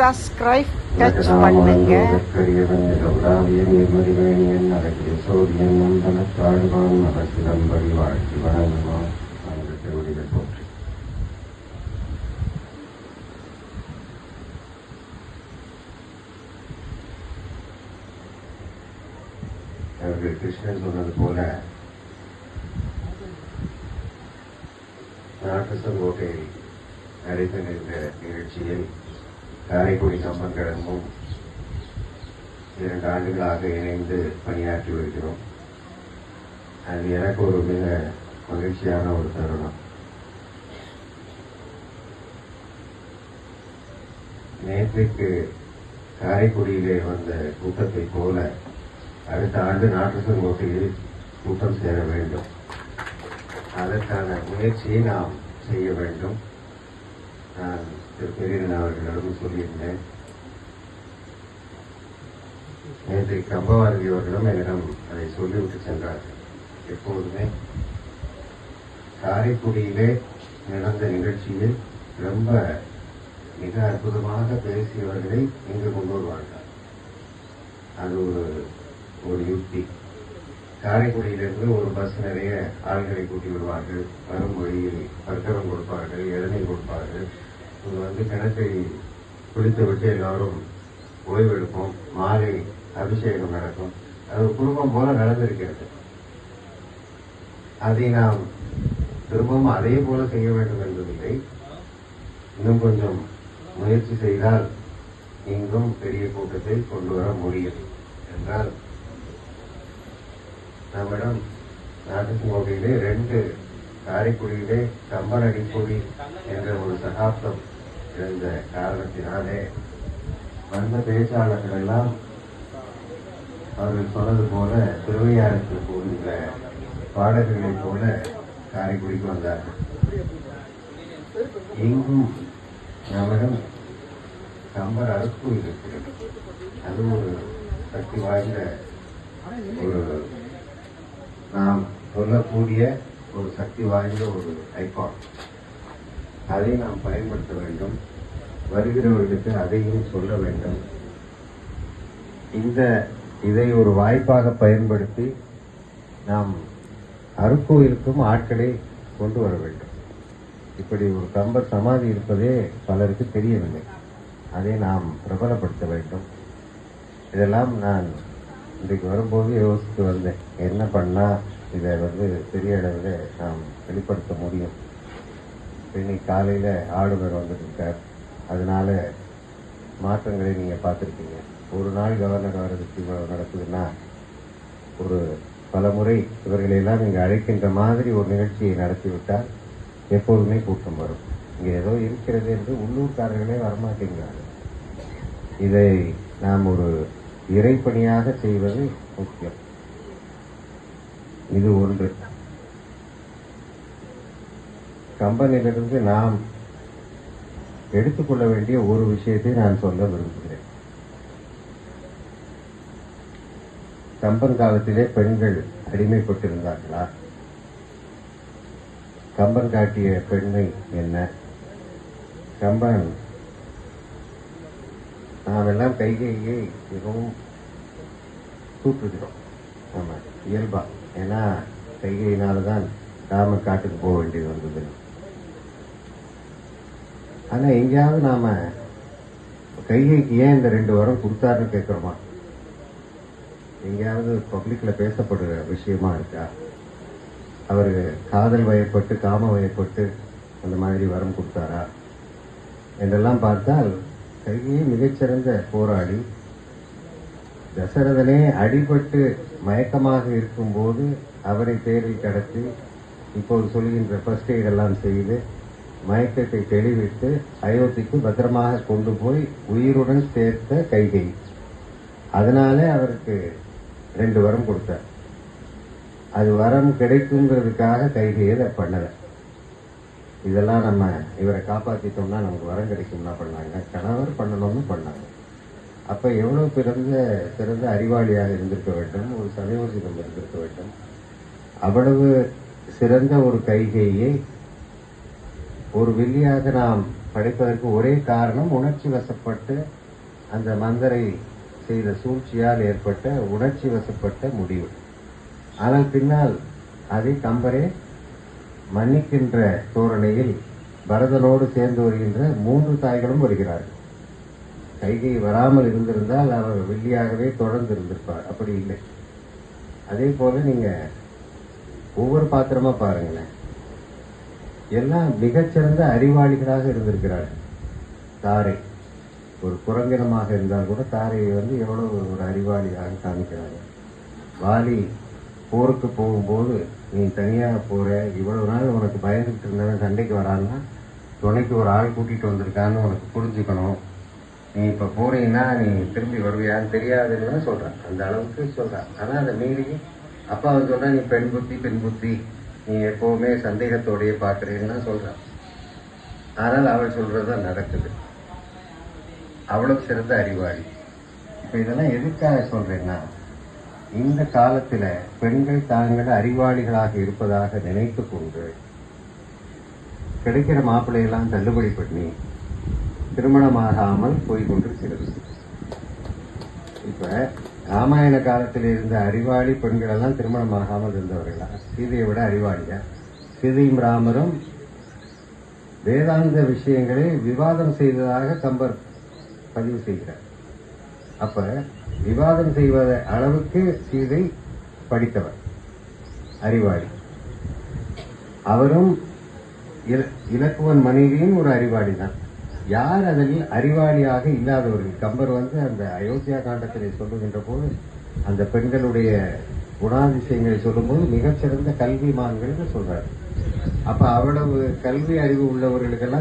Subscribe touch பண்ணுங்க கிருஷ்ணன் சொன்னது போல நாட்டசங்கோட்டை நடைபெறுகின்ற நிகழ்ச்சியில் காரைக்குடி சம்பங்கடமும் இரண்டு ஆண்டுகளாக இணைந்து பணியாற்றி வருகிறோம். அது எனக்கு ஒரு மிக மகிழ்ச்சியான ஒரு தருணம். நேற்றுக்கு காரைக்குடியிலே வந்த கூட்டத்தை போல அடுத்த ஆண்டு நாட்டுசங்கோட்டையில் கூட்டம் சேர வேண்டும். அதற்கான முயற்சியை நாம் செய்ய வேண்டும். நான் திரு பெரியன் அவர்களிடம் சொல்லியிருந்தேன். நேற்று கம்பவாரதி அவர்களும் என்னிடம் அதை சொல்லிவிட்டு சென்றார்கள். எப்போதுமே காரைக்குடியிலே நடந்த நிகழ்ச்சியில் ரொம்ப மிக அற்புதமாக பேசியவர்களை இங்கு கொண்டு வருவார்கள். அது ஒரு ஒரு யுக்தி. காரைக்குடியிலிருந்து ஒரு பஸ் நிறைய ஆள்களை கூட்டி விடுவார்கள் வரும் வழியில் பர்க்கரம் கொடுப்பார்கள் இளநீர் கொடுப்பார்கள். வந்து கிணத்தை குளித்து விட்டு எல்லாரும் ஓய்வெடுப்போம். மாலை அபிஷேகம் நடக்கும். அது குடும்பம் போல நடந்திருக்கிறது. அதை நாம் திரும்பவும் அதே போல செய்ய வேண்டும் என்பதில்லை. இன்னும் கொஞ்சம் முயற்சி செய்தால் இங்கும் பெரிய கூட்டத்தை கொண்டு வர முடியும் என்றால் நம்மிடம் நாட்டுக்கோட்டையிலே ரெண்டு காரைக்குடியிலே கம்பன் அடிப்பொடி என்ற ஒரு சகாப்தம் இருந்த காரணத்தினாலே வந்த பேச்சாளர்கள் எல்லாம் அவர்கள் சொன்னது போல திருவையாருக்கு போகின்ற பாடல்களைப் போல காரைக்குடிக்கு வந்தார்கள். எங்கும் நம்மிடம் கம்பர் அறுப்பு இருக்கிறது. அது ஒரு சக்தி வாய்ந்த ஒரு நாம் சொல்லக்கூடிய ஒரு சக்தி வாய்ந்த ஒரு ஐகான் அதை நாம் பயன்படுத்த வேண்டும். வருகிறவர்களுக்கு அதையும் சொல்ல வேண்டும். இந்த இதை ஒரு வாய்ப்பாக பயன்படுத்தி நாம் அருக்கோயிலுக்கும் ஆட்களை கொண்டு வர வேண்டும். இப்படி ஒரு கம்பர் சமாதி இருப்பதே பலருக்கு தெரியவில்லை. அதை நாம் பிரபலப்படுத்த வேண்டும். இதெல்லாம் நான் இன்றைக்கு வரும்போது யோசித்து வந்தேன். என்ன பண்ணால் இதை வந்து பெரிய அளவில் நாம் வெளிப்படுத்த முடியும். இன்னைக்கு காலையில் ஆளுநர் வந்துருக்கார். அதனால மாற்றங்களை நீங்கள் பார்த்துருக்கீங்க ஒரு நாள் கவர்னர் வர்றதுக்கு இவ்வளவு நடக்குதுன்னா ஒரு பல முறை இவர்களையெல்லாம் இங்கே அழைக்கின்ற மாதிரி ஒரு நிகழ்ச்சியை நடத்திவிட்டால் எப்போதுமே கூட்டம் வரும். இங்கே ஏதோ இருக்கிறது என்று உள்ளூர்காரர்களே வரமாட்டேங்கிறார்கள். இதை நாம் ஒரு இறைப்பணியாக செய்வது முக்கியம். இது ஒன்று. கம்பனிலிருந்து நாம் எடுத்துக்கொள்ள வேண்டிய ஒரு விஷயத்தை நான் சொல்ல விரும்புகிறேன். கம்பன் காலத்திலே பெண்கள் அடிமைப்பட்டிருந்தார்களா? கம்பன் காட்டிய பெண்மை என்ன? கம்பன். நாம் எல்லாம் கைகையை மிகவும் தூற்றுகிறோம். ஆமாம் இயல்பாக ஏன்னா செய்கையினால்தான் தான் காட்டுக்கு போக வேண்டியது வந்தது. ஆனா எங்கேயாவது நாம கைகைக்கு ஏன் இந்த ரெண்டு வாரம் கொடுத்தாருன்னு கேட்கிறோமா? எங்கேயாவது பப்ளிக்ல பேசப்படுற விஷயமா இருக்கா? அவர் காதல் வயப்பட்டு காம வயப்பட்டு அந்த மாதிரி வரம் கொடுத்தாரா? என்றெல்லாம் பார்த்தால் கைகையே மிகச்சிறந்த போராடி தசரதனே அடிபட்டு மயக்கமாக இருக்கும்போது அவரை தேரில் கடத்தி இப்போது சொல்கின்ற ஃபர்ஸ்ட் எய்ட் எல்லாம் செய்து மயக்கத்தை தெளிவித்து அயோத்திக்கு பத்திரமாக கொண்டு போய் உயிருடன் சேர்த்த கைகை. அதனாலே அவருக்கு ரெண்டு வரம் கொடுத்தார். அது வரம் கிடைக்குங்கிறதுக்காக கைகையை அதை பண்ணல. இதெல்லாம் நம்ம இவரை காப்பாற்றிட்டோம்னா நமக்கு வரம் கிடைக்கும்னா பண்ணாங்க. கணவர் பண்ணணும்னு பண்ணாங்க. அப்ப எவ்வளவு பிறந்த சிறந்த அறிவாளியாக இருந்திருக்க வேண்டும்? ஒரு சமயோசிதம் இருந்திருக்க வேண்டும். அவ்வளவு சிறந்த ஒரு கைகையை ஒரு வில்லியாக நாம் படைப்பதற்கு ஒரே காரணம் உணர்ச்சி வசப்பட்டு அந்த மந்தரை செய்த சூழ்ச்சியால் ஏற்பட்ட உணர்ச்சி வசப்பட்ட முடிவு. ஆனால் பின்னால் அதை கம்பரே மன்னிக்கின்ற தோரணையில் பரதனோடு சேர்ந்து வருகின்ற மூன்று தாய்களும் வருகிறார்கள். சைகை வராமல் இருந்திருந்தால் அவர் வெள்ளியாகவே தொடர்ந்து இருந்திருப்பார் அப்படி இல்லை. அதே போல நீங்க ஒவ்வொரு பாத்திரமா பாருங்களேன். எல்லாம் மிகச்சிறந்த அறிவாளிகளாக இருந்திருக்கிறார்கள். தாரை. ஒரு குரங்கினமாக இருந்தால் கூட தாரையை வந்து எவ்வளவு ஒரு அறிவாளியாக காமிக்கிறாங்க. வாலி போருக்கு போகும்போது நீ தனியாக போற இவ்வளவு நாள் உனக்கு பயந்துட்டு இருந்தவன் சண்டைக்கு வரான்னா துணைக்கு ஒரு ஆள் கூட்டிகிட்டு வந்திருக்கான்னு உனக்கு புரிஞ்சுக்கணும். நீ இப்ப போறீங்கன்னா நீ திரும்பி வருவியான்னு தெரியாதுன்னு சொல்றான். அந்த அளவுக்கு சொல்றான். ஆனா அதை மீறி அப்பா அவன் சொல்றான் நீ பெண் புத்தி பெண் புத்தி. நீ எப்பவுமே சந்தேகத்தோடயே பாக்குறேன்னு சொல்றான். ஆனால் அவள் சொல்றதுதான் நடக்குது. அவ்வளவு சிறந்த அறிவாளி. இப்ப இதெல்லாம் எதுக்காக சொல்றேன்னா இந்த காலத்தில் பெண்கள் தாங்கள் அறிவாளிகளாக இருப்பதாக நினைத்து கொண்டு கிடைக்கிற மாப்பிள்ளையெல்லாம் தள்ளுபடி பண்ணி திருமணமாகாமல் போய்கொண்டிருக்கிறது. இப்ப ராமாயண காலத்தில் இருந்த அறிவாளி பெண்கள் எல்லாம் திருமணமாகாமல் இருந்தவர்களா சீதையை விட அறிவாளியா சீதையும் ராமரும் வேதாந்த விஷயங்களை விவாதம் செய்ததாக கம்பர் பதிவு செய்கிறார். அப்ப விவாதம் செய்வத அளவுக்கு சீதை படித்தவர் அறிவாளி. அவரும் இலக்குவன் மனைவியும் ஒரு அறிவாளி தான் யார் அதில் அறிவாளியாக இல்லாதவர்கள்? கம்பர் வந்து அந்த அயோத்தியா காண்டத்திலே சொல்லுகின்ற போது அந்த பெண்களுடைய குணாதிசயங்களை சொல்லும்போது மிகச்சிறந்த கல்விமான்கள் சொல்றாரு. அப்ப அவ்வளவு கல்வி அறிவு உள்ளவர்களுக்கெல்லாம்